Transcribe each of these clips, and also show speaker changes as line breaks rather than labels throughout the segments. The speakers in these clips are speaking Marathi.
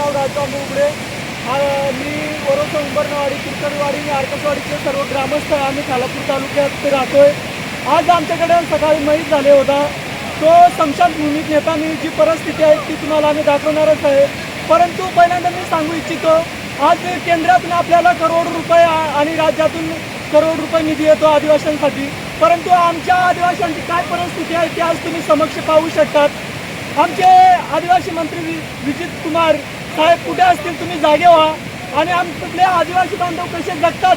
नाव राजराव मुगडे मी वरोसा उंबरनवाडी किरकरवाडी आणि आरकसवाडीचे सर्व ग्रामस्थ आम्ही खालापूर तालुक्यात राहतोय. आज आमच्याकडे सकाळी माहीत झाले होता. तो स्मशानभूमीत नेताना जी परिस्थिती आहे ती तुम्हाला आम्ही दाखवणारच आहे. परंतु पहिल्यांदा मी सांगू इच्छितो आज केंद्रातून आपल्याला करोड रुपये आणि राज्यातून करोड रुपये निधी येतो आदिवासींसाठी. परंतु आमच्या आदिवासींची काय परिस्थिती आहे ती आज तुम्ही समक्ष पाहू शकतात. आमचे आदिवासी मंत्री वि- विजित कुमार साहेब कुठे असतील तुम्ही? जागे व्हा. आणि आमच्यातले आदिवासी बांधव कसे जगतात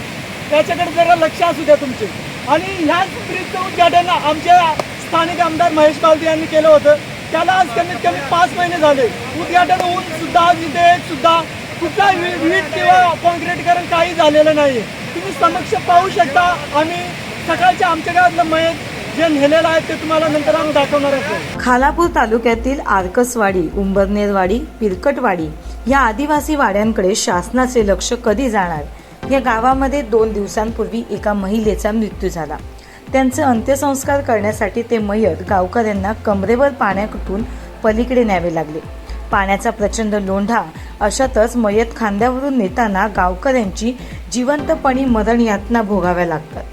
त्याच्याकडे जरा लक्ष असू द्या तुमचे. आणि ह्याच ब्रिजचं उद्घाटन आमच्या स्थानिक आमदार महेश बालदी यांनी केलं होतं त्याला आज कमीत कमी पाच महिने झाले. उद्घाटन होऊन सुद्धा आज इथे सुद्धा कुठला वीट किंवा कॉन्क्रीटकरण काही झालेलं नाही तुम्ही समक्ष पाहू शकता आम्ही सकाळच्या आमच्या गावातलं महेश जे नेलेलं आहे ते तुम्हाला नंतर आम्ही दाखवणार आहे.
खालापूर तालुक्यातील आरकसवाडी उंबरनेरवाडी पिरकटवाडी या आदिवासी वाड्यांकडे शासनाचे लक्ष कधी जाणार? या गावामध्ये दोन दिवसांपूर्वी एका महिलेचा मृत्यू झाला. त्यांचे अंत्यसंस्कार करण्यासाठी ते मयत गावकऱ्यांना कमरेवर पाण्याकुटून पलीकडे न्यावे लागले. पाण्याचा प्रचंड लोंढा अशातच मयत खांद्यावरून नेताना गावकऱ्यांची जिवंतपणी मरण यातना भोगाव्या लागतात.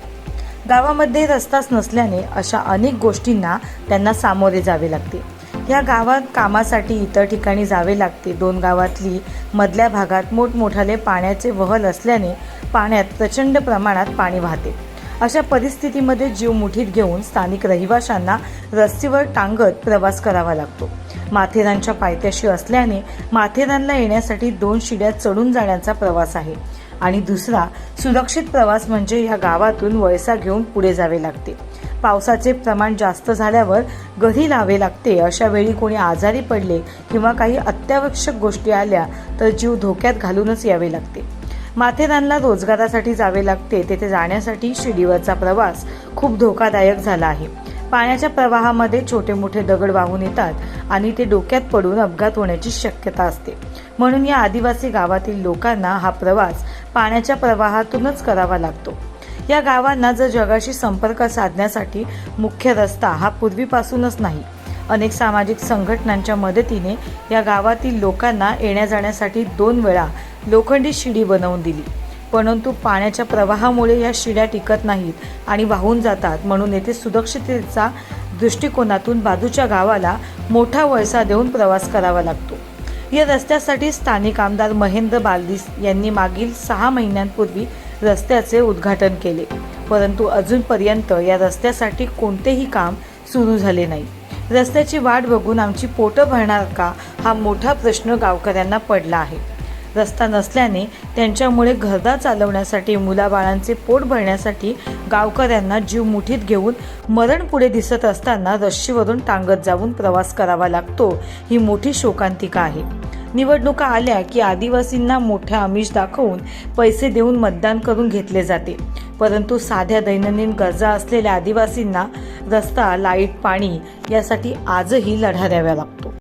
गावामध्ये रस्ताच नसल्याने अशा अनेक गोष्टींना त्यांना सामोरे जावे लागते. या गावात कामासाठी इतर ठिकाणी जावे लागते. दोन गावातली मधल्या भागात मोठमोठाले पाण्याचे वहल असल्याने पाण्यात प्रचंड प्रमाणात पाणी वाहते. अशा परिस्थितीमध्ये जीव मुठीत घेऊन स्थानिक रहिवाशांना रस्तीवर टांगत प्रवास करावा लागतो. माथेरानच्या पायथ्याशी असल्याने माथेरानला येण्यासाठी दोन शिड्या चढून जाण्याचा प्रवास आहे. आणि दुसरा सुरक्षित प्रवास म्हणजे ह्या गावातून वळसा घेऊन पुढे जावे लागते. पावसाचे प्रमाण जास्त झाल्यावर घरी लावे लागते. अशा वेळी कोणी आजारी पडले किंवा काही अत्यावश्यक गोष्टी आल्या तर जीव धोक्यात घालूनच यावे लागते. माथेरानला रोजगारासाठी जावे लागते. तेथे जाण्यासाठी शिडीवरचा प्रवास खूप धोकादायक झाला आहे. पाण्याच्या प्रवाहामध्ये छोटे मोठे दगड वाहून येतात आणि ते डोक्यात पडून अपघात होण्याची शक्यता असते. म्हणून या आदिवासी गावातील लोकांना हा प्रवास पाण्याच्या प्रवाहातूनच करावा लागतो. या गावांना जर जगाशी संपर्क साधण्यासाठी मुख्य रस्ता हा पूर्वीपासूनच नाही. अनेक सामाजिक संघटनांच्या मदतीने या गावातील लोकांना येण्या जाण्यासाठी दोन वेळा लोखंडी शिडी बनवून दिली. परंतु पाण्याच्या प्रवाहामुळे या शिड्या टिकत नाहीत आणि वाहून जातात म्हणून येथे सुरक्षिततेचा दृष्टिकोनातून बाजूच्या गावाला मोठा वळसा देऊन प्रवास करावा लागतो. या रस्त्यासाठी स्थानिक आमदार महेंद्र बालदीस यांनी मागील सहा महिन्यांपूर्वी रस्त्याचे उद्घाटन केले. परंतु अजूनपर्यंत या रस्त्यासाठी कोणतेही काम सुरू झाले नाही. रस्त्याची वाट बघून आमची पोटं भरणार का हा मोठा प्रश्न गावकऱ्यांना पडला आहे. रस्ता नसल्याने त्यांच्यामुळे घरदा चालवण्यासाठी मुलाबाळांचे पोट भरण्यासाठी गावकऱ्यांना जीव मुठीत घेऊन मरण पुढे दिसत असताना रश्शीवरून टांगत जाऊन प्रवास करावा लागतो. ही मोठी शोकांतिका आहे. निवडणुका आल्या की आदिवासींना मोठ्या आमिष दाखवून पैसे देऊन मतदान करून घेतले जाते. परंतु साध्या दैनंदिन गरजा असलेल्या आदिवासींना रस्ता लाइट पाणी यासाठी आजही लढा द्यावा लागतो.